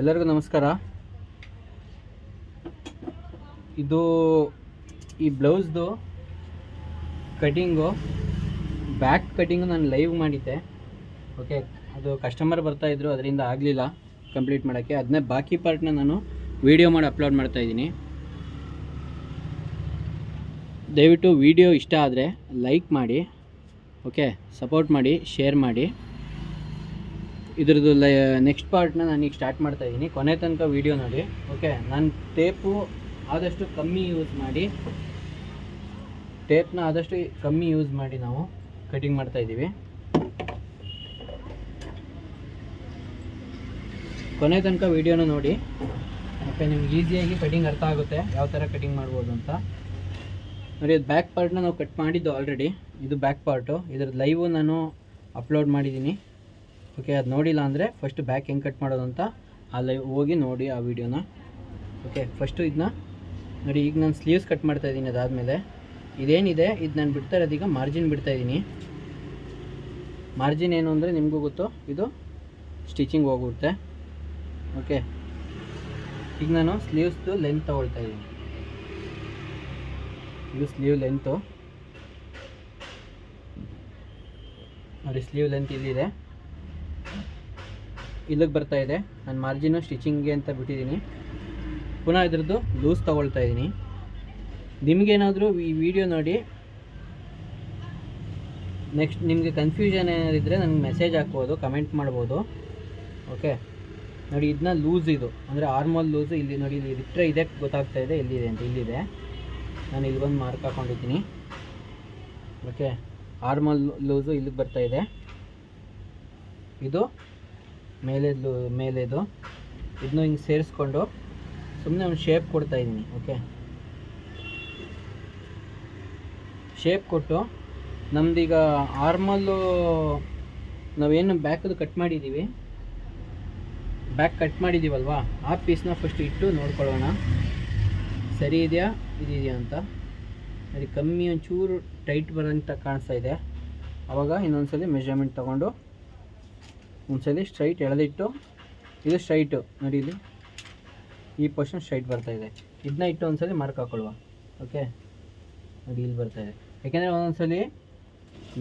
ಎಲ್ಲರಿಗೂ ನಮಸ್ಕಾರ. ಇದು ಈ ಬ್ಲೌಸ್ದು ಕಟಿಂಗು, ಬ್ಯಾಕ್ ಕಟಿಂಗು ನಾನು ಲೈವ್ ಮಾಡಿದ್ದೆ. ಓಕೆ, ಅದು ಕಸ್ಟಮರ್ ಬರ್ತಾಯಿದ್ರು ಅದರಿಂದ ಆಗಲಿಲ್ಲ ಕಂಪ್ಲೀಟ್ ಮಾಡೋಕ್ಕೆ. ಅದನ್ನೇ ಬಾಕಿ ಪಾರ್ಟ್ನ ನಾನು ವೀಡಿಯೋ ಮಾಡಿ ಅಪ್ಲೋಡ್ ಮಾಡ್ತಾಯಿದ್ದೀನಿ ದಯವಿಟ್ಟು ವಿಡಿಯೋ ಇಷ್ಟ ಆದರೆ ಲೈಕ್ ಮಾಡಿ, ಓಕೆ ಸಪೋರ್ಟ್ ಮಾಡಿ ಶೇರ್ ಮಾಡಿ. ಇದ್ರದ್ದು ಲೈ ನೆಕ್ಸ್ಟ್ ಪಾರ್ಟ್ನ ನಾನು ಈಗ ಸ್ಟಾರ್ಟ್ ಮಾಡ್ತಾ ಇದ್ದೀನಿ ಕೊನೆ ತನಕ ವೀಡಿಯೋ ನೋಡಿ ಓಕೆ ನಾನು ಟೇಪು ಆದಷ್ಟು ಕಮ್ಮಿ ಯೂಸ್ ಮಾಡಿ ಟೇಪ್ನ ಆದಷ್ಟು ಕಮ್ಮಿ ಯೂಸ್ ಮಾಡಿ ನಾವು ಕಟಿಂಗ್ ಮಾಡ್ತಾ ಇದ್ದೀವಿ ಕೊನೆ ತನಕ ವೀಡಿಯೋನ ನೋಡಿ. ಮತ್ತು ನಿಮ್ಗೆ ಈಸಿಯಾಗಿ ಕಟಿಂಗ್ ಅರ್ಥ ಆಗುತ್ತೆ, ಯಾವ ಥರ ಕಟಿಂಗ್ ಮಾಡ್ಬೋದು ಅಂತ. ನೋಡಿ, ಅದು ಬ್ಯಾಕ್ ಪಾರ್ಟ್ನ ನಾವು ಕಟ್ ಮಾಡಿದ್ದು ಆಲ್ರೆಡಿ ಇದು ಬ್ಯಾಕ್ ಪಾರ್ಟು ಇದ್ರದ್ದು ಲೈವು ನಾನು ಅಪ್ಲೋಡ್ ಮಾಡಿದ್ದೀನಿ ಓಕೆ ಅದು ನೋಡಿಲ್ಲ ಅಂದರೆ ಫಸ್ಟ್ ಬ್ಯಾಕ್ ಹೆಂಗೆ ಕಟ್ ಮಾಡೋದು ಅಂತ ಅಲ್ಲಿ ಹೋಗಿ ನೋಡಿ ಆ ವಿಡಿಯೋನ ಓಕೆ ಫಸ್ಟು ಇದನ್ನ ನೋಡಿ, ಈಗ ನಾನು ಸ್ಲೀವ್ಸ್ ಕಟ್ ಮಾಡ್ತಾ ಇದ್ದೀನಿ ಅದಾದಮೇಲೆ. ಇದೇನಿದೆ? ಇದು ನಾನು ಬಿಡ್ತಾ ಇರೋದೀಗ ಮಾರ್ಜಿನ್ ಬಿಡ್ತಾ ಇದ್ದೀನಿ. ಮಾರ್ಜಿನ್ ಏನು ಅಂದರೆ ನಿಮಗೂ ಗೊತ್ತು, ಇದು ಸ್ಟಿಚಿಂಗ್ ಹೋಗುತ್ತೆ. ಓಕೆ ಈಗ ನಾನು ಸ್ಲೀವ್ಸ್ದು ಲೆಂತ್ ತೊಗೊಳ್ತಾ ಇದ್ದೀನಿ. ಇದು ಸ್ಲೀವ್ ಲೆಂತು ನೋಡಿ ಸ್ಲೀವ್ ಲೆಂತ್ ಇಲ್ಲಿದೆ. ಇಲ್ಲಿಗೆ ಬರ್ತಾ ಇದೆ. ನಾನು ಮಾರ್ಜಿನು ಸ್ಟಿಚಿಂಗ್ಗೆ ಅಂತ ಬಿಟ್ಟಿದ್ದೀನಿ ಪುನಃ ಇದ್ರದ್ದು ಲೂಸ್ ತೊಗೊಳ್ತಾ ಇದ್ದೀನಿ ನಿಮಗೇನಾದರೂ ಈ ವಿಡಿಯೋ ನೋಡಿ. ನೆಕ್ಸ್ಟ್ ನಿಮಗೆ ಕನ್ಫ್ಯೂಷನ್ ಏನಾದಿದ್ದರೆ ನನಗೆ ಮೆಸೇಜ್ ಹಾಕ್ಬೋದು ಕಮೆಂಟ್ ಮಾಡ್ಬೋದು. ಓಕೆ ನೋಡಿ ಇದನ್ನ ಲೂಸ್ ಇದು. ಅಂದರೆ ಆರ್ಮಲ್ ಲೂಸು ಇಲ್ಲಿ ನೋಡಿ, ಇಲ್ಲಿ ಬಿಟ್ಟರೆ ಇದೆ, ಗೊತ್ತಾಗ್ತಾ ಇದೆ, ಎಲ್ಲಿದೆ ಅಂತ, ಇಲ್ಲಿದೆ. ನಾನು ಇಲ್ಲಿ ಬಂದು ಮಾರ್ಕ್ ಹಾಕೊಂಡಿದ್ದೀನಿ. ಓಕೆ ಆರ್ಮಲ್ ಲೂಸು ಇಲ್ಲಿಗೆ ಬರ್ತಾ ಇದೆ. ಇದು ಮೇಲೆದು ಮೇಲೆದು. ಇದನ್ನು ಹಿಂಗೆ ಸೇರಿಸ್ಕೊಂಡು ಸುಮ್ಮನೆ ಒಂದು ಶೇಪ್ ಕೊಡ್ತಾ ಇದ್ದೀನಿ ಓಕೆ ಶೇಪ್ ಕೊಟ್ಟು ನಮ್ದೀಗ ಆರ್ಮಲ್ಲು ನಾವೇನು ಬ್ಯಾಕದು ಕಟ್ ಮಾಡಿದ್ದೀವಿ. ಬ್ಯಾಕ್ ಕಟ್ ಮಾಡಿದ್ದೀವಲ್ವಾ? ಆ ಪೀಸ್ನ ಫಸ್ಟ್ ಇಟ್ಟು ನೋಡ್ಕೊಳ್ಳೋಣ. ಸರಿ ಇದೆಯಾ? ಇದೆಯಾ ಅಂತ. ಅದಕ್ಕೆ ಕಮ್ಮಿ ಒಂಚೂರು ಟೈಟ್ ಬರೋಂಥ ಕಾಣಿಸ್ತಾ ಇದೆ. ಆವಾಗ ಇನ್ನೊಂದ್ಸಲಿ ಮೆಷರ್ಮೆಂಟ್ ತೊಗೊಂಡು ಒಂದ್ಸಲಿ ಸ್ಟ್ರೈಟ್ ಎಳೆದಿಟ್ಟು, ಇದು ಸ್ಟ್ರೈಟು ನೋಡಿ ಇಲ್ಲಿ ಈ ಪೋರ್ಷನ್ ಸ್ಟ್ರೈಟ್ ಬರ್ತಾ ಇದೆ. ಇದನ್ನ ಇಟ್ಟು ಒಂದ್ಸಲಿ ಮಾರ್ಕ್ ಹಾಕೊಳ್ಳುವ. ಓಕೆ ನೋಡಿ ಇಲ್ಲಿ ಬರ್ತಾ ಇದೆ. ಯಾಕೆಂದರೆ ಒಂದೊಂದ್ಸಲಿ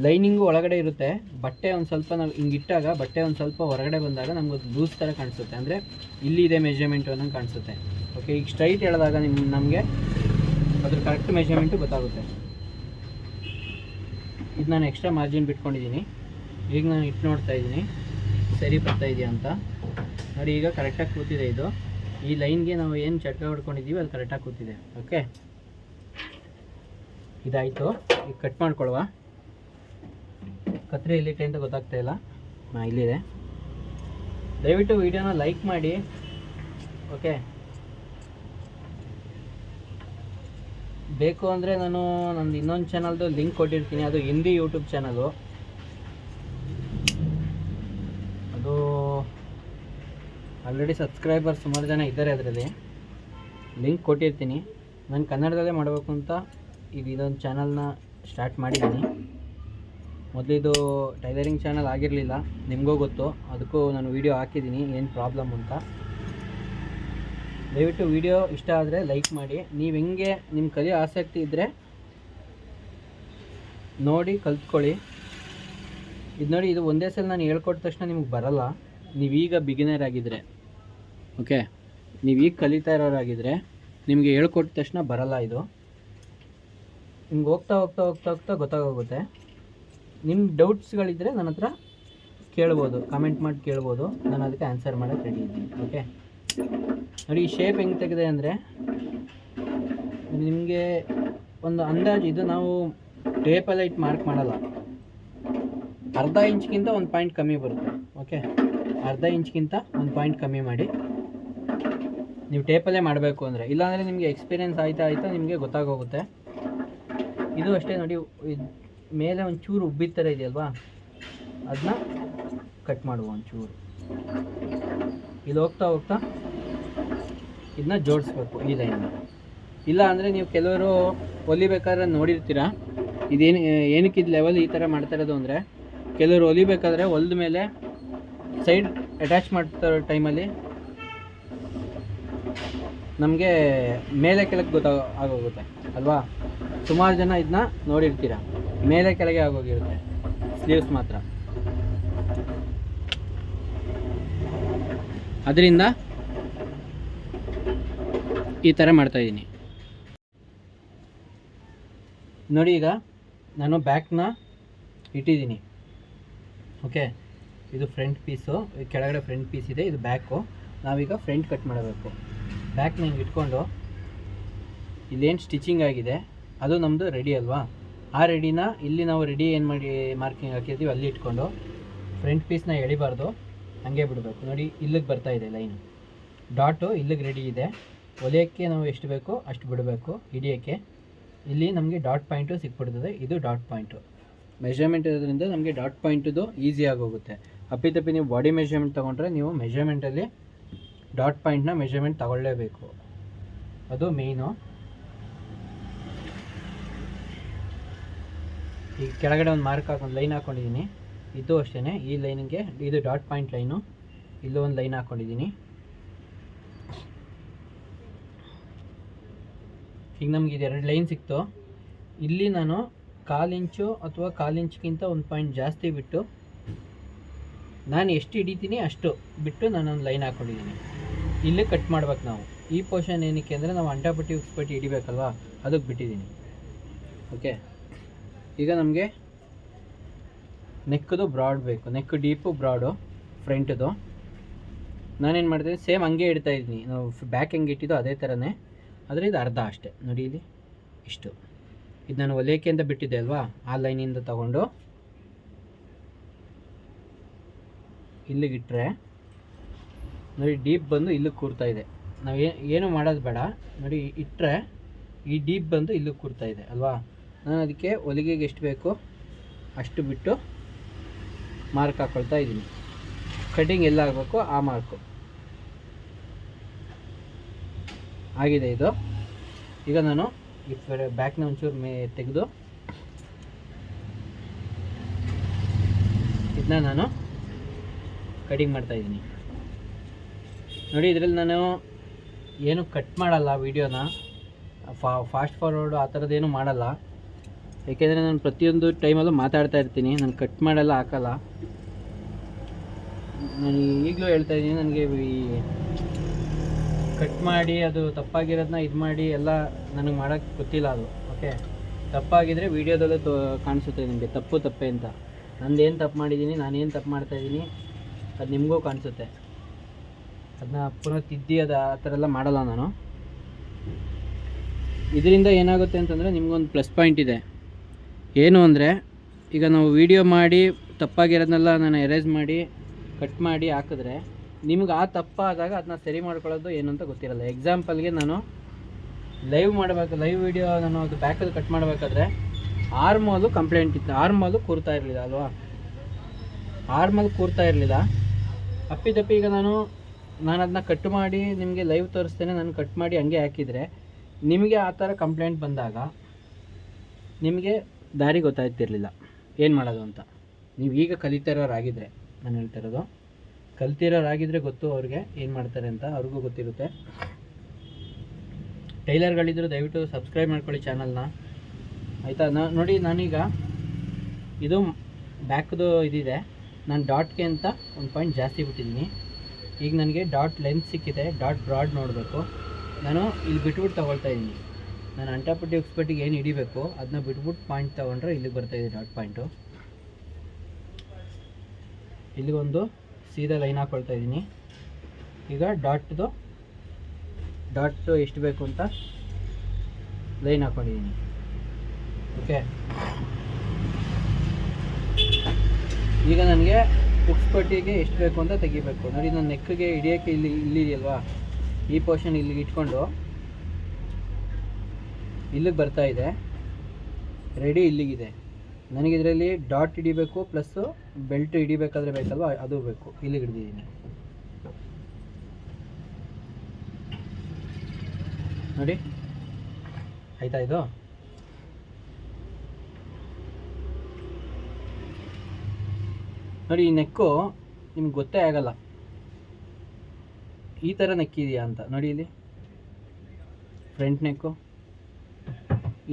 ಲೈನಿಂಗು ಒಳಗಡೆ ಇರುತ್ತೆ. ಬಟ್ಟೆ ಒಂದು ಸ್ವಲ್ಪ ನಾವು ಹಿಂಗೆ ಇಟ್ಟಾಗ, ಬಟ್ಟೆ ಒಂದು ಸ್ವಲ್ಪ ಹೊರಗಡೆ ಬಂದಾಗ ನಮ್ಗೆ ಲೂಸ್ ಥರ ಕಾಣಿಸುತ್ತೆ. ಅಂದರೆ ಇಲ್ಲಿದೆ ಮೆಜರ್ಮೆಂಟು ಅನ್ನೋಂಗೆ ಕಾಣಿಸುತ್ತೆ. ಓಕೆ ಈಗ ಸ್ಟ್ರೈಟ್ ಎಳೆದಾಗ ನಿಮ್ಮ ನಮಗೆ ಅದ್ರ ಕರೆಕ್ಟ್ ಮೆಜರ್ಮೆಂಟು ಗೊತ್ತಾಗುತ್ತೆ. ಇದು ನಾನು ಎಕ್ಸ್ಟ್ರಾ ಮಾರ್ಜಿನ್ ಬಿಟ್ಕೊಂಡಿದ್ದೀನಿ ಈಗ ನಾನು ಇಟ್ಟು ನೋಡ್ತಾ ಇದ್ದೀನಿ. ಸರಿ ಬರ್ತಾ ಇದೆಯಾ ಅಂತ? ನೋಡಿ, ಈಗ ಕರೆಕ್ಟಾಗಿ ಕೂತಿದೆ ಇದು. ಈ ಲೈನ್ಗೆ ನಾವು ಏನು ಚಟ್ಕ ಹೊಡ್ಕೊಂಡಿದ್ದೀವಿ ಅದು ಕರೆಕ್ಟಾಗಿ ಕೂತಿದೆ. ಓಕೆ ಇದಾಯಿತು. ಈಗ ಕಟ್ ಮಾಡ್ಕೊಳ್ವ ಕತ್ರಿ ಎಲ್ಲಿಟ್ಟೆ ಅಂತ ಗೊತ್ತಾಗ್ತಾ ಇಲ್ಲ. ಹಾಂ, ಇಲ್ಲಿದೆ. ದಯವಿಟ್ಟು ವಿಡಿಯೋನ ಲೈಕ್ ಮಾಡಿ. ಓಕೆ ಬೇಕು ಅಂದರೆ ನಾನು ನಂದು ಇನ್ನೊಂದು ಚಾನಲ್ದು ಲಿಂಕ್ ಕೊಟ್ಟಿರ್ತೀನಿ. ಅದು ಹಿಂದಿ ಯೂಟ್ಯೂಬ್ ಚಾನಲು ಅದು ಆಲ್ರೆಡಿ ಸಬ್ಸ್ಕ್ರೈಬರ್ ಸುಮಾರು ಜನ ಇದ್ದಾರೆ ಅದರಲ್ಲಿ. ಲಿಂಕ್ ಕೊಟ್ಟಿರ್ತೀನಿ. ನಾನು ಕನ್ನಡದಲ್ಲೇ ಮಾಡಬೇಕು ಅಂತ ಈಗ ಇದೊಂದು ಚಾನಲ್ನ ಸ್ಟಾರ್ಟ್ ಮಾಡಿದ್ದೀನಿ. ಮೊದಲಿದು ಟೈಲರಿಂಗ್ ಚಾನಲ್ ಆಗಿರಲಿಲ್ಲ, ನಿಮಗೂ ಗೊತ್ತು. ಅದಕ್ಕೂ ನಾನು ವೀಡಿಯೋ ಹಾಕಿದ್ದೀನಿ, ಏನು ಪ್ರಾಬ್ಲಮ್ ಅಂತ. ದಯವಿಟ್ಟು ವಿಡಿಯೋ ಇಷ್ಟ ಆದರೆ ಲೈಕ್ ಮಾಡಿ. ನೀವು ಹೆಂಗೆ ನಿಮ್ಮ ಕಲಿಯೋ ಆಸಕ್ತಿ ಇದ್ದರೆ ನೋಡಿ, ಕಲ್ತ್ಕೊಳ್ಳಿ. ಇದು ನೋಡಿ, ಇದು ಒಂದೇ ಸಲ ನಾನು ಹೇಳ್ಕೊಟ್ಟ ತಕ್ಷಣ ನಿಮಗೆ ಬರಲ್ಲ. ನೀವೀಗ ಬಿಗಿನರ್ ಆಗಿದ್ದರೆ ಓಕೆ? ನೀವು ಈಗ ಕಲಿತಾ ಇರೋರಾಗಿದ್ದರೆ ನಿಮಗೆ ಹೇಳ್ಕೊಟ್ಟ ತಕ್ಷಣ ಬರಲ್ಲ ಇದು. ನಿಮ್ಗೆ ಹೋಗ್ತಾ ಹೋಗ್ತಾ ಹೋಗ್ತಾ ಹೋಗ್ತಾ ಗೊತ್ತಾಗೋಗುತ್ತೆ. ನಿಮ್ಮ ಡೌಟ್ಸ್ಗಳಿದ್ದರೆ ನನ್ನ ಹತ್ರ ಕೇಳ್ಬೋದು ಕಮೆಂಟ್ ಮಾಡಿ ಕೇಳ್ಬೋದು. ನಾನು ಅದಕ್ಕೆ ಆನ್ಸರ್ ಮಾಡೋಕ್ಕೆ ರೆಡಿ ಇದ್ದೀನಿ, ಓಕೆ? ನೋಡಿ, ಈ ಶೇಪ್ ಹೆಂಗೆ ತೆಗೆದೆ ಅಂದರೆ ನಿಮಗೆ ಒಂದು ಅಂದಾಜು, ಇದು ನಾವು ಟೇಪೆಲ್ಲ ಇಟ್ಟು ಮಾರ್ಕ್ ಮಾಡಲ್ಲ. ಅರ್ಧ ಇಂಚ್ಗಿಂತ ಒಂದು ಪಾಯಿಂಟ್ ಕಮ್ಮಿ ಬರುತ್ತೆ, ಓಕೆ? ಅರ್ಧ ಇಂಚ್ಗಿಂತ ಒಂದು ಪಾಯಿಂಟ್ ಕಮ್ಮಿ ಮಾಡಿ. ನೀವು ಟೇಪಲ್ಲೇ ಮಾಡಬೇಕು ಅಂದರೆ. ಇಲ್ಲಾಂದರೆ ನಿಮಗೆ ಎಕ್ಸ್ಪೀರಿಯೆನ್ಸ್ ಆಯ್ತಾ ಆಯಿತಾ ನಿಮಗೆ ಗೊತ್ತಾಗೋಗುತ್ತೆ. ಇದು ಅಷ್ಟೇ ನೋಡಿ ಮೇಲೆ ಒಂಚೂರು ಚೂರು ಉಬ್ಬಿದ ಥರ ಇದೆಯಲ್ವಾ? ಅದನ್ನ ಕಟ್ ಮಾಡುವ ಒಂಚೂರು. ಇಲ್ಲಿ ಹೋಗ್ತಾ ಹೋಗ್ತಾ ಇದನ್ನ ಜೋಡಿಸ್ಬೇಕು ಈ ಲೈನ್ ಇಲ್ಲ ಅಂದರೆ ನೀವು ಕೆಲವರು ಹೊಲಿಬೇಕಾದ್ರೆ ನೋಡಿರ್ತೀರ? ಇದೇನು, ಏನಕ್ಕೆ ಇದು ಲೆವೆಲ್ ಈ ಥರ ಮಾಡ್ತಾ ಇರೋದು ಅಂದರೆ, ಕೆಲವರು ಹೊಲಿಬೇಕಾದ್ರೆ ಹೊಲ್ದ ಮೇಲೆ ಸೈಡ್ ಅಟ್ಯಾಚ್ ಮಾಡ್ತಾರೋ ಟೈಮಲ್ಲಿ ನಮಗೆ ಮೇಲೆ ಕೆಳಗೆ ಗೊತ್ತಾಗ, ಆಗೋಗುತ್ತೆ, ಅಲ್ವಾ? ಸುಮಾರು ಜನ ಇದನ್ನ ನೋಡಿರ್ತೀರ? ಮೇಲೆ ಕೆಳಗೆ ಆಗೋಗಿರುತ್ತೆ ಸ್ಲೀವ್ಸ್ ಮಾತ್ರ. ಅದರಿಂದ ಈ ಥರ ಮಾಡ್ತಾಯಿದ್ದೀನಿ ನೋಡಿ ಈಗ ನಾನು ಬ್ಯಾಕ್ನ ಇಟ್ಟಿದ್ದೀನಿ. ಓಕೆ? ಇದು ಫ್ರಂಟ್ ಪೀಸು, ಕೆಳಗಡೆ ಫ್ರಂಟ್ ಪೀಸ್ ಇದೆ, ಇದು ಬ್ಯಾಕು. ನಾವೀಗ ಫ್ರಂಟ್ ಕಟ್ ಮಾಡಬೇಕು. ಬ್ಯಾಕ್ನ ಹಿಂಗೆ ಇಟ್ಕೊಂಡು ಇಲ್ಲೇನು ಸ್ಟಿಚಿಂಗ್ ಆಗಿದೆ, ಅದು ನಮ್ಮದು ರೆಡಿ ಅಲ್ವಾ? ಆ ರೆಡಿನ ಇಲ್ಲಿ ನಾವು ರೆಡಿ ಏನು ಮಾಡಿ ಮಾರ್ಕಿಂಗ್ ಹಾಕಿರ್ತೀವಿ, ಅಲ್ಲಿ ಇಟ್ಕೊಂಡು ಫ್ರಂಟ್ ಪೀಸ್ನ ಎಳಿಬಾರ್ದು, ಹಂಗೆ ಬಿಡಬೇಕು. ನೋಡಿ, ಇಲ್ಲಿಗೆ ಬರ್ತಾ ಇದೆ ಲೈನು ಡಾಟು ಇಲ್ಲಿಗೆ ರೆಡಿ ಇದೆ. ಒಲೆಯೋಕ್ಕೆ ನಾವು ಎಷ್ಟು ಬೇಕೋ ಅಷ್ಟು ಬಿಡಬೇಕು, ಹಿಡಿಯೋಕ್ಕೆ. ಇಲ್ಲಿ ನಮಗೆ ಡಾಟ್ ಪಾಯಿಂಟು ಸಿಕ್ಬಿಡ್ತದೆ, ಇದು ಡಾಟ್ ಪಾಯಿಂಟು ಮೆಷರ್ಮೆಂಟ್ ಇರೋದ್ರಿಂದ ನಮಗೆ ಡಾಟ್ ಪಾಯಿಂಟದು ಈಸಿಯಾಗಿ ಹೋಗುತ್ತೆ. ಅಪ್ಪಿತಪ್ಪಿ ನೀವು ಬಾಡಿ ಮೆಷರ್ಮೆಂಟ್ ತೊಗೊಂಡ್ರೆ ನೀವು ಮೆಷರ್ಮೆಂಟಲ್ಲಿ ಡಾಟ್ ಪಾಯಿಂಟ್ನ ಮೆಷರ್ಮೆಂಟ್ ತಗೊಳ್ಳೇಬೇಕು. ಅದು ಮೇಯ್ನು ಈ ಕೆಳಗಡೆ ಒಂದು ಮಾರ್ಕ್ ಹಾಕೊಂಡು ಲೈನ್ ಹಾಕ್ಕೊಂಡಿದ್ದೀನಿ ಇದು ಅಷ್ಟೇ ಈ ಲೈನಿಗೆ ಇದು ಡಾಟ್ ಪಾಯಿಂಟ್ ಲೈನು. ಇಲ್ಲೂ ಒಂದು ಲೈನ್ ಹಾಕ್ಕೊಂಡಿದ್ದೀನಿ ಈಗ ನಮ್ಗೆ ಇದು ಎರಡು ಲೈನ್ ಸಿಕ್ತು. ಇಲ್ಲಿ ನಾನು ಕಾಲು ಇಂಚು ಅಥವಾ ಕಾಲು ಇಂಚ್ಗಿಂತ ಒಂದು ಪಾಯಿಂಟ್ ಜಾಸ್ತಿ ಬಿಟ್ಟು ನಾನು ಎಷ್ಟು ಹಿಡಿತೀನಿ ಅಷ್ಟು ಬಿಟ್ಟು ನಾನೊಂದು ಲೈನ್ ಹಾಕ್ಕೊಂಡಿದ್ದೀನಿ ಇಲ್ಲೇ ಕಟ್ ಮಾಡ್ಬೇಕು ನಾವು. ಈ ಪೋರ್ಷನ್ ಏನಕ್ಕೆ ಅಂದರೆ ನಾವು ಅಂಟಾಪಟ್ಟಿ ಉಕ್ಸ್ಪಟ್ಟಿ ಹಿಡಿಬೇಕಲ್ವಾ? ಅದಕ್ಕೆ ಬಿಟ್ಟಿದ್ದೀನಿ. ಓಕೆ ಈಗ ನಮಗೆ ನೆಕ್ಕದು ಬ್ರಾಡ್ ಬೇಕು. ನೆಕ್ ಡೀಪು ಬ್ರಾಡು ಫ್ರಂಟದು ನಾನೇನು ಮಾಡ್ತೀನಿ ಸೇಮ್ ಹಂಗೆ ಇಡ್ತಾ ಇದ್ದೀನಿ. ನಾವು ಬ್ಯಾಕ್ ಹೆಂಗೆ ಇಟ್ಟಿದ್ದೋ ಅದೇ ಥರನೇ ಆದರೆ ಇದು ಅರ್ಧ ಅಷ್ಟೇ. ನೋಡಿ ಇಲ್ಲಿ. ಇಷ್ಟು. ಇದು ನಾನು ಒಲೇಕೆಯಿಂದ ಅಂತ ಬಿಟ್ಟಿದ್ದೆ ಅಲ್ವಾ? ಆ ಲೈನಿಂದ ತಗೊಂಡು ಇಲ್ಲಿಗಿಟ್ರೆ ನೋಡಿ ಡೀಪ್ ಬಂದು ಇಲ್ಲಿಗೆ ಕೂರ್ತಾ ಇದೆ. ನಾವು ಏನು ಮಾಡೋದು ಬೇಡ. ನೋಡಿ ಇಟ್ಟರೆ ಈ ಡೀಪ್ ಬಂದು ಇಲ್ಲಿಗೆ ಕೂರ್ತಾ ಇದೆ, ಅಲ್ವಾ? ನಾನು ಅದಕ್ಕೆ ಹೊಲಿಗೆಗೆ ಎಷ್ಟು ಬೇಕು ಅಷ್ಟು ಬಿಟ್ಟು ಮಾರ್ಕ್ ಹಾಕ್ಕೊಳ್ತಾ ಇದ್ದೀನಿ. ಕಟಿಂಗ್ ಎಲ್ಲ ಆಗಬೇಕು, ಆ ಮಾರ್ಕು ಆಗಿದೆ ಇದು. ಈಗ ನಾನು ಈ ಬ್ಯಾಕ್ನ ಒಂಚೂರು ಮೇ, ತೆಗೆದು, ಇದನ್ನ ನಾನು ಕಟಿಂಗ್ ಮಾಡ್ತಾ ಇದ್ದೀನಿ. ನೋಡಿ, ಇದರಲ್ಲಿ ನಾನು ಏನು ಕಟ್ ಮಾಡಲ್ಲ ವೀಡಿಯೋನ ಫಾ ಫಾಸ್ಟ್ ಫಾರ್ವರ್ಡು ಆ ಥರದ್ದೇನು ಮಾಡಲ್ಲ. ಏಕೆಂದರೆ ನಾನು ಪ್ರತಿಯೊಂದು ಟೈಮಲ್ಲೂ ಮಾತಾಡ್ತಾ ಇರ್ತೀನಿ. ನಾನು ಕಟ್ ಮಾಡಲ್ಲ, ಹಾಕಲ್ಲ. ನಾನು ಈಗಲೂ ಹೇಳ್ತಾ ಇದ್ದೀನಿ, ನನಗೆ ಕಟ್ ಮಾಡಿ, ಅದು ತಪ್ಪಾಗಿರೋದನ್ನ ಇದು ಮಾಡಿ ಎಲ್ಲ ನನಗೆ ಮಾಡೋಕ್ಕೆ ಗೊತ್ತಿಲ್ಲ ಅದು. ಓಕೆ ತಪ್ಪಾಗಿದ್ದರೆ ವೀಡಿಯೋದಲ್ಲೇ ತೋ, ಕಾಣಿಸುತ್ತೆ ನಿಮಗೆ. ತಪ್ಪು, ತಪ್ಪೆ ಅಂತ. ನಂದೇನು ತಪ್ಪು ಮಾಡಿದ್ದೀನಿ, ನಾನೇನು ತಪ್ಪು ಮಾಡ್ತಾಯಿದ್ದೀನಿ ಅದು ನಿಮಗೂ ಕಾಣಿಸುತ್ತೆ. ಅದನ್ನ ಪುನಃ ತಿದ್ದಿ ಅದು ಆ ಥರ ಎಲ್ಲ ಮಾಡಲ್ಲ ನಾನು. ಇದರಿಂದ ಏನಾಗುತ್ತೆ ಅಂತಂದರೆ ನಿಮಗೊಂದು ಪ್ಲಸ್ ಪಾಯಿಂಟ್ ಇದೆ. ಏನು ಅಂದರೆ, ಈಗ ನಾವು ವಿಡಿಯೋ ಮಾಡಿ ತಪ್ಪಾಗಿರೋದನ್ನೆಲ್ಲ ನಾನು ಎರೇಸ್ ಮಾಡಿ ಕಟ್ ಮಾಡಿ ಹಾಕಿದ್ರೆ ನಿಮ್ಗೆ ಆ ತಪ್ಪಾದಾಗ ಅದನ್ನ ಸರಿ ಮಾಡ್ಕೊಳ್ಳೋದು ಏನು ಅಂತ ಗೊತ್ತಿರಲ್ಲ. ಎಕ್ಸಾಂಪಲ್ಗೆ ನಾನು ಲೈವ್ ಮಾಡಬೇಕು ಲೈವ್ ವಿಡಿಯೋ ನಾನು ಅದು ಬ್ಯಾಕಲ್ಲಿ ಕಟ್ ಮಾಡಬೇಕಾದ್ರೆ ಆರ್ಮೋಲು ಕಂಪ್ಲೇಂಟ್ ಇತ್ತು. ಆರ್ಮೋಲು ಕೂರ್ತಾ ಇರಲಿಲ್ಲ ಅಲ್ವಾ? ಆರ್ಮಲ್ ಕೂರ್ತಾ ಇರಲಿಲ್ಲ. ಅಪ್ಪಿತಪ್ಪಿ ಈಗ ನಾನು ನಾನು ಅದನ್ನ ಕಟ್ ಮಾಡಿ ನಿಮಗೆ ಲೈವ್ ತೋರಿಸ್ತೇನೆ, ನಾನು ಕಟ್ ಮಾಡಿ ಹಂಗೆ ಹಾಕಿದರೆ ನಿಮಗೆ ಆ ಥರ ಕಂಪ್ಲೇಂಟ್ ಬಂದಾಗ ನಿಮಗೆ ದಾರಿ ಗೊತ್ತಾಗ್ತಿರ್ಲಿಲ್ಲ. ಏನು ಮಾಡೋದು ಅಂತ? ನೀವು ಈಗ ಕಲಿತಿರೋರಾಗಿದ್ದರೆ ನಾನು ಹೇಳ್ತಿರೋದು ಕಲ್ತಿರೋರಾಗಿದ್ದರೆ ಗೊತ್ತು ಅವ್ರಿಗೆ ಏನು ಮಾಡ್ತಾರೆ ಅಂತ ಅವ್ರಿಗೂ ಗೊತ್ತಿರುತ್ತೆ. ಟೈಲರ್ಗಳಿದ್ರು ದಯವಿಟ್ಟು ಸಬ್ಸ್ಕ್ರೈಬ್ ಮಾಡ್ಕೊಳ್ಳಿ ಚಾನಲ್ನ ಆಯಿತಾ? ನೋಡಿ ನಾನೀಗ ಇದು ಬ್ಯಾಕ್ದು ಇದಿದೆ. ನಾನು ಡಾಟ್ಗೆ ಅಂತ ಒಂದು ಪಾಯಿಂಟ್ ಜಾಸ್ತಿ ಬಿಟ್ಟಿದ್ದೀನಿ. ಈಗ ನನಗೆ ಡಾಟ್ ಲೆಂತ್ ಸಿಕ್ಕಿದೆ, ಡಾಟ್ ಬ್ರಾಡ್ ನೋಡಬೇಕು. ನಾನು ಇಲ್ಲಿ ಬಿಟ್ಬಿಟ್ಟು ತೊಗೊಳ್ತಾ ಇದ್ದೀನಿ. ನಾನು ಅಂಟಾಪಟ್ಟಿ ಎಕ್ಸ್ಪರ್ಟಿಗೆ ಏನು ಹಿಡಿಬೇಕು, ಅದನ್ನ ಬಿಟ್ಬಿಟ್ಟು ಪಾಯಿಂಟ್ ತೊಗೊಂಡ್ರೆ ಇಲ್ಲಿಗೆ ಬರ್ತಾಯಿದೆ ಡಾಟ್ ಪಾಯಿಂಟು ಇಲ್ಲಿಗೊಂದು ಸೀದಾ ಲೈನ್ ಹಾಕ್ಕೊಳ್ತಾ ಇದ್ದೀನಿ. ಈಗ ಡಾಟ್ದು ಡಾಟ್ ಎಷ್ಟು ಬೇಕು ಅಂತ ಲೈನ್ ಹಾಕ್ಕೊಂಡಿದ್ದೀನಿ ಓಕೆ ಈಗ ನನಗೆ ಪಟ್ಟಿಗೆ ಎಷ್ಟು ಬೇಕು ಅಂತ ತೆಗಿಬೇಕು. ನೋಡಿ, ನನ್ನ ನೆಕ್ಗೆ ಹಿಡಿಯೋಕ್ಕೆ ಇಲ್ಲಿ ಇಲ್ಲಿ ಇಲ್ಲಿದೆಯಲ್ವಾ ಈ ಪೋರ್ಷನ್ ಇಲ್ಲಿಗೆ ಇಟ್ಕೊಂಡು ಇಲ್ಲಿಗೆ ಬರ್ತಾ ಇದೆ. ರೆಡಿ ಇಲ್ಲಿಗಿದೆ. ನನಗೆ ಇದರಲ್ಲಿ ಡಾಟ್ ಹಿಡಿಬೇಕು ಪ್ಲಸ್ಸು ಬೆಲ್ಟ್ ಹಿಡಿಬೇಕಾದ್ರೆ ಬೇಕಲ್ವ? ಅದು ಬೇಕು. ಇಲ್ಲಿಗೆ ಹಿಡಿದಿದ್ದೀನಿ. ನೋಡಿ. ಆಯ್ತಾ ಇದು? ನೋಡಿ ಈ ನೆಕ್ಕು, ನಿಮ್ಗೆ ಗೊತ್ತೇ ಆಗಲ್ಲ. ಈ ಥರ ನೆಕ್ಕಿದೆಯಾ ಅಂತ, ನೋಡಿ ಇಲ್ಲಿ. Front neck.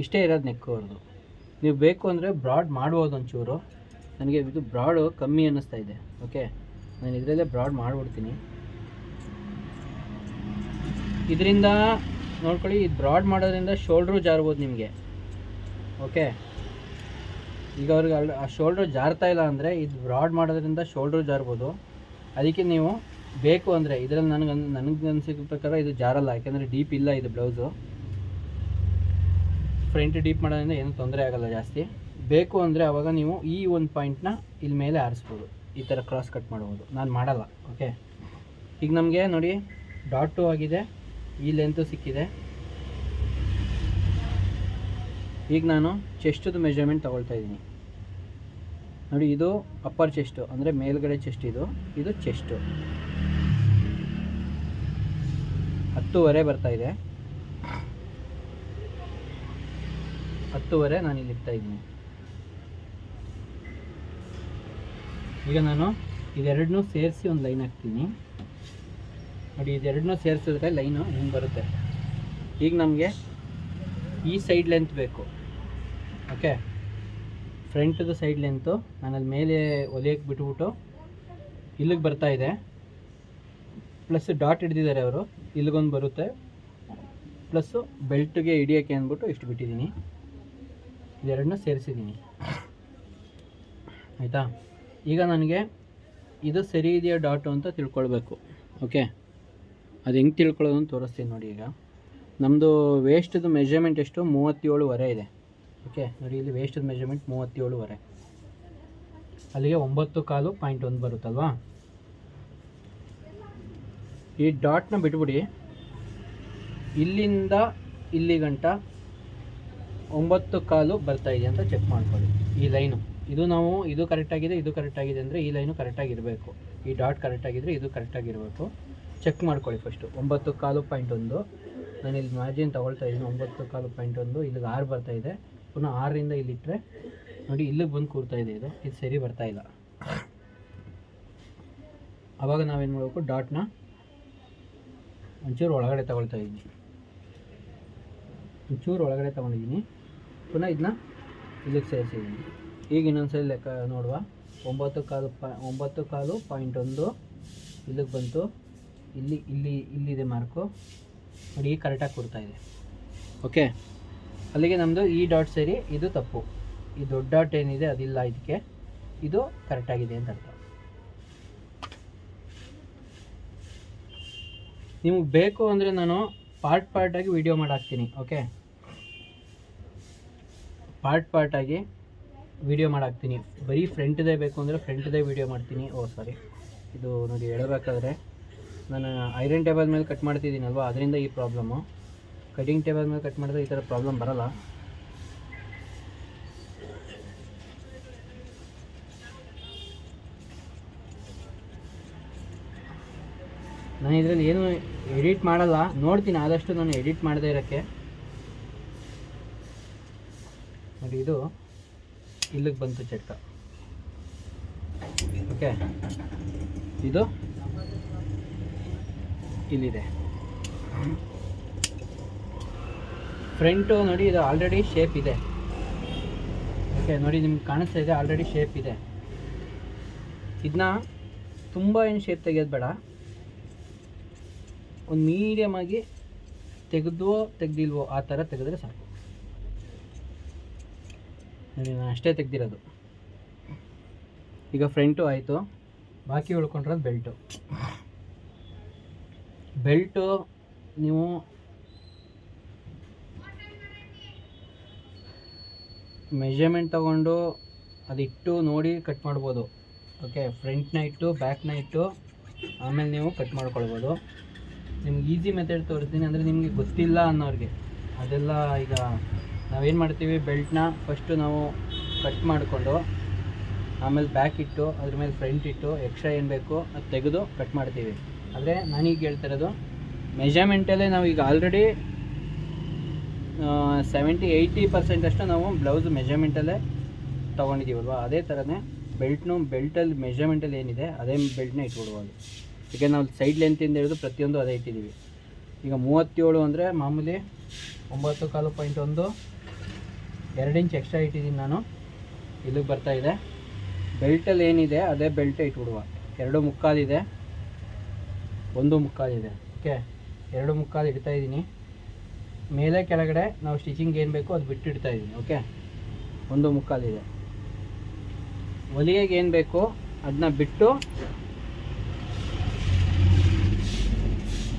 ಇಷ್ಟೇ ಇರೋದು ನೆಕ್ಕು ಅವ್ರದ್ದು ನೀವು ಬೇಕು ಅಂದರೆ ಬ್ರಾಡ್ ಮಾಡ್ಬೋದು ಒಂಚೂರು. ನನಗೆ ಇದು ಬ್ರಾಡು ಕಮ್ಮಿ ಅನ್ನಿಸ್ತಾ ಇದೆ, ಓಕೆ? ನಾನು ಇದರಲ್ಲೇ ಬ್ರಾಡ್ ಮಾಡಿಬಿಡ್ತೀನಿ. ಇದರಿಂದ, ನೋಡ್ಕೊಳ್ಳಿ ಇದು ಬ್ರಾಡ್ ಮಾಡೋದ್ರಿಂದ ಶೋಲ್ಡ್ರು ಜಾರ್ಬೋದು ನಿಮಗೆ, ಓಕೆ? ಈಗ ಅವ್ರಿಗೆ ಅಲ್ಲಿ ಆ ಶೋಲ್ಡ್ರ್ ಜಾರ್ತಾ ಇಲ್ಲ ಅಂದರೆ ಇದು ಬ್ರಾಡ್ ಮಾಡೋದ್ರಿಂದ ಶೋಲ್ಡ್ರ್ ಜಾರ್ಬೋದು. ಅದಕ್ಕೆ ನೀವು ಬೇಕು ಅಂದರೆ ಇದರಲ್ಲಿ ನನಗೆ ನನಗೆ ಅನಿಸಿದ ಪ್ರಕಾರ ಇದು ಜಾರಲ್ಲ, ಯಾಕೆಂದರೆ ಡೀಪ್ ಇಲ್ಲ ಇದು ಬ್ಲೌಸು ಫ್ರಂಟ್ ಡೀಪ್ ಮಾಡೋದ್ರಿಂದ ಏನೂ ತೊಂದರೆ ಆಗಲ್ಲ ಜಾಸ್ತಿ. ಬೇಕು ಅಂದರೆ ಆವಾಗ ನೀವು ಈ ಒಂದು ಪಾಯಿಂಟ್ನ ಇಲ್ಲಿ ಮೇಲೆ ಆರಿಸ್ಬೋದು. ಈ ಥರ ಕ್ರಾಸ್ ಕಟ್ ಮಾಡ್ಬೋದು. ನಾನು ಮಾಡಲ್ಲ ಓಕೆ ಈಗ ನಮಗೆ ನೋಡಿ ಡಾಟು ಆಗಿದೆ. ಈ ಲೆಂತು ಸಿಕ್ಕಿದೆ. ಈಗ ನಾನು ಚೆಸ್ಟದು ಮೆಜರ್ಮೆಂಟ್ ತಗೊಳ್ತಾ ಇದ್ದೀನಿ. ನೋಡಿ, ಇದು ಅಪ್ಪರ್ ಚೆಸ್ಟು ಅಂದರೆ ಮೇಲ್ಗಡೆ ಚೆಸ್ಟ್ ಇದು ಇದು ಚೆಸ್ಟು ಹತ್ತುವರೆ ಬರ್ತಾ ಇದೆ. ಹತ್ತುವರೆ ನಾನು ಇಲ್ಲಿ ಇಡ್ತಾ ಇದ್ದೀನಿ. ಈಗ ನಾನು ಇದೆರಡನ್ನೂ ಸೇರಿಸಿ ಒಂದು ಲೈನ್ ಹಾಕ್ತೀನಿ. ನೋಡಿ, ಇದೆರಡನ್ನೂ ಸೇರಿಸಿದ್ರೆ ಲೈನು ಹಿಂಗೆ ಬರುತ್ತೆ. ಈಗ ನಮಗೆ ಈ ಸೈಡ್ ಲೆಂತ್ ಬೇಕು. ಓಕೆ ಫ್ರಂಟ್ದು ಸೈಡ್ ಲೆಂತು ನಾನು ಅಲ್ಲಿ ಮೇಲೆ ಒಲೆಯಕ್ಕೆ ಬಿಟ್ಬಿಟ್ಟು ಇಲ್ಲಿಗೆ ಬರ್ತಾ ಇದೆ. ಪ್ಲಸ್ ಡಾಟ್ ಹಿಡ್ದಿದ್ದಾರೆ ಅವರು. ಇಲ್ಲಿಗೊಂದು ಬರುತ್ತೆ. ಪ್ಲಸ್ಸು ಬೆಲ್ಟ್ಗೆ ಹಿಡಿಯೋಕ್ಕೆ ಅಂದ್ಬಿಟ್ಟು ಇಷ್ಟು ಬಿಟ್ಟಿದ್ದೀನಿ ಇದೆರಡನ್ನ ಸೇರಿಸಿದ್ದೀನಿ ಆಯಿತಾ? ಈಗ ನನಗೆ ಇದು ಸರಿ ಇದೆಯಾ ಡಾಟು ಅಂತ ತಿಳ್ಕೊಳ್ಬೇಕು. ಓಕೆ? ಅದು ಹೆಂಗೆ ತಿಳ್ಕೊಳ್ಳೋದು ಅಂತ ತೋರಿಸ್ತೀನಿ ನೋಡಿ ಈಗ. ನಮ್ಮದು ವೇಸ್ಟ್ದು ಮೆಜರ್ಮೆಂಟ್ ಎಷ್ಟು? ಮೂವತ್ತೇಳುವರೆ ಇದೆ. ಓಕೆ ನೋಡಿ, ಇಲ್ಲಿ ವೇಸ್ಟದ ಮೆಜರ್ಮೆಂಟ್ ಮೂವತ್ತೇಳುವರೆ. ಅಲ್ಲಿಗೆ ಒಂಬತ್ತು ಕಾಲು ಪಾಯಿಂಟ್ ಒಂದು ಬರುತ್ತಲ್ವಾ? ಈ ಡಾಟ್ನ ಬಿಟ್ಬಿಡಿ. ಇಲ್ಲಿಂದ ಇಲ್ಲಿ ಗಂಟ ಒಂಬತ್ತು ಕಾಲು ಬರ್ತಾ ಇದೆ ಅಂತ ಚೆಕ್ ಮಾಡ್ಕೊಳ್ಳಿ. ಈ ಲೈನು ಇದು ನಾವು, ಇದು ಕರೆಕ್ಟಾಗಿದೆ ಇದು ಕರೆಕ್ಟಾಗಿದೆ ಅಂದರೆ ಈ ಲೈನು ಕರೆಕ್ಟಾಗಿರಬೇಕು ಈ ಡಾಟ್ ಕರೆಕ್ಟಾಗಿದ್ದರೆ ಇದು ಕರೆಕ್ಟಾಗಿರಬೇಕು ಚೆಕ್ ಮಾಡ್ಕೊಳ್ಳಿ ಫಸ್ಟು ಒಂಬತ್ತು ಕಾಲು ಪಾಯಿಂಟ್ ಒಂದು. ನಾನು ಇಲ್ಲಿ ಮಾರ್ಜಿನ್ ತೊಗೊಳ್ತಾ ಇದ್ದೀನಿ. ಒಂಬತ್ತು ಕಾಲು ಪಾಯಿಂಟ್ ಒಂದು. ಇಲ್ಲಿಗೆ ಆರು ಬರ್ತಾ ಇದೆ. ಪುನಃ ಆರರಿಂದ ಇಲ್ಲಿಟ್ಟರೆ ನೋಡಿ ಇಲ್ಲಿಗೆ ಬಂದು ಕೂರ್ತಾ ಇದೆ ಇದು. ಇದು ಸರಿ ಬರ್ತಾ ಇಲ್ಲ. ಆವಾಗ ನಾವೇನು ಮಾಡಬೇಕು? ಡಾಟ್ನ ಒಂಚೂರು ಒಳಗಡೆ ತಗೊಳ್ತಾ ಇದ್ದೀನಿ. ಒಂಚೂರು ಒಳಗಡೆ ತೊಗೊಂಡಿದ್ದೀನಿ. ಪುನಃ ಇದನ್ನ ಇಲ್ಲಿಗೆ ಸೇರಿಸಿದ್ದೀನಿ. ಈಗ ಇನ್ನೊಂದ್ಸಲ ಲೆಕ್ಕ ನೋಡುವ. ಒಂಬತ್ತು ಕಾಲು ಪ, ಒಂಬತ್ತು ಕಾಲು ಪಾಯಿಂಟ್ ಒಂದು ಇಲ್ಲಿಗೆ ಬಂತು. ಇಲ್ಲಿ ಇಲ್ಲಿ, ಇಲ್ಲಿದೆ ಮಾರ್ಕು ನೋಡಿ ಕರೆಕ್ಟಾಗಿ ಕೊಡ್ತಾ ಇದೆ. ಓಕೆ ಅಲ್ಲಿಗೆ ನಮ್ಮದು ಈ ಡಾಟ್ ಸೇರಿ ಇದು ತಪ್ಪು. ಈ ದೊಡ್ಡ ಡಾಟ್ ಏನಿದೆ ಅದಿಲ್ಲ ಇದಕ್ಕೆ. ಇದು ಕರೆಕ್ಟಾಗಿದೆ ಅಂತ ಅರ್ಥ. ನಿಮಗೆ ಬೇಕು ಅಂದರೆ ನಾನು ಪಾರ್ಟ್ ಪಾರ್ಟಾಗಿ ವಿಡಿಯೋ ಮಾಡಾಕ್ತೀನಿ ಓಕೆ ಪಾರ್ಟ್ ಪಾರ್ಟಾಗಿ ವಿಡಿಯೋ ಮಾಡಾಕ್ತೀನಿ. ಬರೀ ಫ್ರಂಟ್ದೇ ಬೇಕು ಅಂದರೆ ಫ್ರಂಟ್ದೇ ವಿಡಿಯೋ ಮಾಡ್ತೀನಿ. ಓ ಸಾರಿ ಇದು ನೋಡಿ ಹೇಳಬೇಕಾದ್ರೆ, ನಾನು ಐರನ್ ಟೇಬಲ್ ಮೇಲೆ ಕಟ್ ಮಾಡ್ತಿದ್ದೀನಲ್ವ? ಅದರಿಂದ ಈ ಪ್ರಾಬ್ಲಮ್ಮು ಕಟಿಂಗ್ ಟೇಬಲ್ ಮೇಲೆ ಕಟ್ ಮಾಡಿದ್ರೆ ಈ ಥರ ಪ್ರಾಬ್ಲಮ್ ಬರಲ್ಲ. ನಾನು ಇದರಲ್ಲಿ ಏನು ಎಡಿಟ್ ಮಾಡಲ್ಲ. ನೋಡ್ತೀನಿ, ಆದಷ್ಟು ನಾನು ಎಡಿಟ್ ಮಾಡದೇ ಇರೋಕ್ಕೆ. ನೋಡಿ, ಇದು ಇಲ್ಲಿಗೆ ಬಂತು ಚಟ್ಕ. ಓಕೆ ಇದು ಇಲ್ಲಿದೆ. ಫ್ರಂಟು ನೋಡಿ ಇದು ಆಲ್ರೆಡಿ ಶೇಪ್ ಇದೆ. ಓಕೆ ನೋಡಿ ನಿಮ್ಗೆ ಕಾಣಿಸ್ತಾ ಇದೆ ಆಲ್ರೆಡಿ ಶೇಪ್ ಇದೆ. ಇದನ್ನ ತುಂಬ ಏನು ಶೇಪ್ ತೆಗೆಯೋದು ಬೇಡ. ಒಂದು ಮೀಡಿಯಮ್ ಆಗಿ ತೆಗೆದ್ವೋ, ತೆಗ್ದಿಲ್ವೋ, ಆ ಥರ ತೆಗೆದ್ರೆ ಸಾಕು. ನೋಡಿ, ನಾನು ಅಷ್ಟೇ ತೆಗ್ದಿರೋದು. ಈಗ ಫ್ರಂಟು ಆಯಿತು, ಬಾಕಿ ಉಳ್ಕೊಂಡಿರೋದು ಬೆಲ್ಟು. ಬೆಲ್ಟು ನೀವು ಮೆಜರ್ಮೆಂಟ್ ತಗೊಂಡು ಅದಿಟ್ಟು ನೋಡಿ ಕಟ್ ಮಾಡ್ಬೋದು. ಓಕೆ ಫ್ರಂಟ್ನ ಇಟ್ಟು ಬ್ಯಾಕ್ನ ಇಟ್ಟು, ಆಮೇಲೆ ನೀವು ಕಟ್ ಮಾಡ್ಕೊಳ್ಬೋದು. ನಿಮ್ಗೆ ಈಸಿ ಮೆಥಡ್ ತೋರಿಸ್ತೀನಿ ಅಂದರೆ ನಿಮಗೆ ಗೊತ್ತಿಲ್ಲ ಅನ್ನೋರಿಗೆ. ಅದೆಲ್ಲ ಈಗ ನಾವೇನು ಮಾಡ್ತೀವಿ ಬೆಲ್ಟ್ನ ಫಸ್ಟು ನಾವು ಕಟ್ ಮಾಡಿಕೊಂಡು, ಆಮೇಲೆ ಬ್ಯಾಕ್ ಇಟ್ಟು, ಅದ್ರ ಮೇಲೆ ಫ್ರಂಟ್ ಇಟ್ಟು ಎಕ್ಸ್ಟ್ರಾ ಏನು ಬೇಕು ಅದು ತೆಗೆದು ಕಟ್ ಮಾಡ್ತೀವಿ. ಆದರೆ ನಾನೀಗ ಹೇಳ್ತಿರೋದು ಮೆಜರ್ಮೆಂಟಲ್ಲೇ ನಾವು ಈಗ ಆಲ್ರೆಡಿ ಸೆವೆಂಟಿ ಏಯ್ಟಿ ಪರ್ಸೆಂಟ್ ಅಷ್ಟು ನಾವು ಬ್ಲೌಸ್ ಮೆಜರ್ಮೆಂಟಲ್ಲೇ ತೊಗೊಂಡಿದ್ದೀವಲ್ವ? ಅದೇ ಥರನೇ ಬೆಲ್ಟ್ನು ಬೆಲ್ಟಲ್ಲಿ ಮೆಜರ್ಮೆಂಟಲ್ಲಿ ಏನಿದೆ, ಅದೇ ಬೆಲ್ಟ್ನ ಇಟ್ಬಿಡ್ಬೋದು. ಈಗ ನಾವು ಸೈಡ್ ಲೆಂತಿಂದ ಹಿಡಿದು ಪ್ರತಿಯೊಂದು ಅದೇ ಇಟ್ಟಿದ್ದೀವಿ. ಈಗ ಮೂವತ್ತೇಳು ಅಂದರೆ ಮಾಮೂಲಿ ಒಂಬತ್ತು ಕಾಲು ಪಾಯಿಂಟ್ ಒಂದು, ಎರಡು ಇಂಚ್ ಎಕ್ಸ್ಟ್ರಾ ಇಟ್ಟಿದ್ದೀನಿ ನಾನು. ಇಲ್ಲಿಗೆ ಬರ್ತಾ ಇದೆ. ಬೆಲ್ಟಲ್ಲಿ ಏನಿದೆ, ಅದೇ ಬೆಲ್ಟ್ ಇಟ್ಬಿಡುವ. ಎರಡು ಮುಕ್ಕಾಲಿದೆ, ಒಂದು ಮುಕ್ಕಾಲಿದೆ. ಓಕೆ ಎರಡು ಮುಕ್ಕಾಲು ಇಡ್ತಾ ಇದ್ದೀನಿ. ಮೇಲೆ ಕೆಳಗಡೆ ನಾವು ಸ್ಟಿಚಿಂಗ್ ಏನು ಬೇಕೋ ಅದು ಬಿಟ್ಟು ಇಡ್ತಾ ಇದ್ದೀನಿ ಓಕೆ ಒಂದು ಮುಕ್ಕಾಲಿದೆ ಹೊಲಿಗೆಗೆ ಏನು ಬೇಕು ಅದನ್ನ ಬಿಟ್ಟು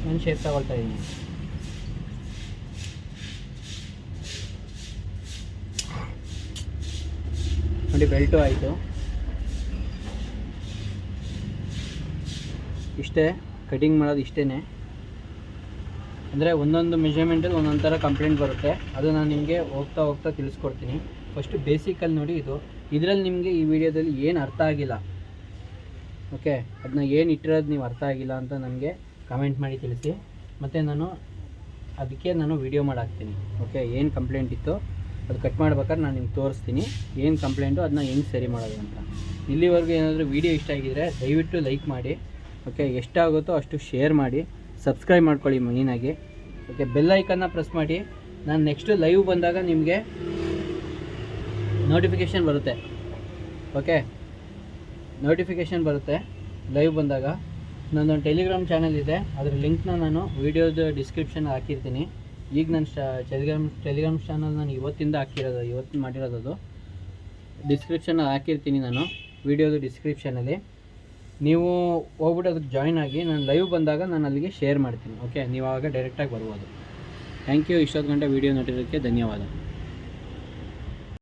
ನಾನು ಶೇಪ್ ತಗೊಳ್ತಾ ಇದ್ದೀನಿ ನೋಡಿ ಬೆಲ್ಟು ಆಯಿತು. ಇಷ್ಟೇ ಕಟಿಂಗ್ ಮಾಡೋದು ಇಷ್ಟೇ ಅಂದರೆ ಒಂದೊಂದು ಮೆಜರ್ಮೆಂಟಲ್ಲಿ ಒಂದೊಂದು ಥರ ಕಂಪ್ಲೇಂಟ್ ಬರುತ್ತೆ. ಅದು ನಾನು ನಿಮಗೆ ಹೋಗ್ತಾ ಹೋಗ್ತಾ ತಿಳಿಸ್ಕೊಡ್ತೀನಿ. ಫಸ್ಟು ಬೇಸಿಕಲ್ಲಿ ನೋಡಿ ಇದು. ಇದರಲ್ಲಿ ನಿಮಗೆ ಈ ವಿಡಿಯೋದಲ್ಲಿ ಏನು ಅರ್ಥ ಆಗಿಲ್ಲ. ಓಕೆ ಅದನ್ನ ಏನು ಇಟ್ಟಿರೋದು ನೀವು ಅರ್ಥ ಆಗಿಲ್ಲ ಅಂತ ನನಗೆ ಕಮೆಂಟ್ ಮಾಡಿ ತಿಳಿಸಿ. ಮತ್ತು ನಾನು ಅದಕ್ಕೆ ನಾನು ವಿಡಿಯೋ ಮಾಡಾಕ್ತೀನಿ. ಓಕೆ ಏನು ಕಂಪ್ಲೇಂಟ್ ಇತ್ತು ಅದು ಕಟ್ ಮಾಡ್ಬೇಕಾದ್ರೆ ನಾನು ನಿಮ್ಗೆ ತೋರಿಸ್ತೀನಿ. ಏನು ಕಂಪ್ಲೇಂಟು ಅದನ್ನ ಹೆಂಗೆ ಸರಿ ಮಾಡೋದು ಅಂತ. ಇಲ್ಲಿವರೆಗೂ ಏನಾದರೂ ವಿಡಿಯೋ ಇಷ್ಟ ಆಗಿದ್ದರೆ ದಯವಿಟ್ಟು ಲೈಕ್ ಮಾಡಿ. ಓಕೆ ಎಷ್ಟಾಗುತ್ತೋ ಅಷ್ಟು ಶೇರ್ ಮಾಡಿ. ಸಬ್ಸ್ಕ್ರೈಬ್ ಮಾಡ್ಕೊಳ್ಳಿ ಮೈನಾಗಿ. ಓಕೆ, ಬೆಲ್ ಐಕನ್ನ ಪ್ರೆಸ್ ಮಾಡಿ. ನಾನು ನೆಕ್ಸ್ಟು ಲೈವ್ ಬಂದಾಗ ನಿಮಗೆ ನೋಟಿಫಿಕೇಷನ್ ಬರುತ್ತೆ. ಓಕೆ? ನೋಟಿಫಿಕೇಷನ್ ಬರುತ್ತೆ ಲೈವ್ ಬಂದಾಗ. ನನ್ನೊಂದು ಟೆಲಿಗ್ರಾಮ್ ಚಾನಲ್ ಇದೆ, ಅದರ ಲಿಂಕ್ನ ನಾನು ವೀಡಿಯೋದು ಡಿಸ್ಕ್ರಿಪ್ಷನ್ ಹಾಕಿರ್ತೀನಿ. ಈಗ ನನ್ನ ಟೆಲಿಗ್ರಾಮ್ ಟೆಲಿಗ್ರಾಮ್ ಚಾನಲ್ ನಾನು ಇವತ್ತಿಂದ ಹಾಕಿರೋದು, ಇವತ್ತು ಮಾಡಿರೋದು ಡಿಸ್ಕ್ರಿಪ್ಷನ್ ಹಾಕಿರ್ತೀನಿ ನಾನು ವೀಡಿಯೋದು ಡಿಸ್ಕ್ರಿಪ್ಷನಲ್ಲಿ ನೀವು ಹೋಗ್ಬಿಟ್ಟು ಅದಕ್ಕೆ ಜಾಯ್ನ್ ಆಗಿ ನಾನು ಲೈವ್ ಬಂದಾಗ ನಾನು ಅಲ್ಲಿಗೆ ಶೇರ್ ಮಾಡ್ತೀನಿ ಓಕೆ ನೀವು ಆವಾಗ ಡೈರೆಕ್ಟಾಗಿ ಬರ್ಬೋದು. ಥ್ಯಾಂಕ್ ಯು ಇಷ್ಟೊತ್ತು ಗಂಟೆ ವೀಡಿಯೋ ನೋಡಿರೋದಕ್ಕೆ ಧನ್ಯವಾದ.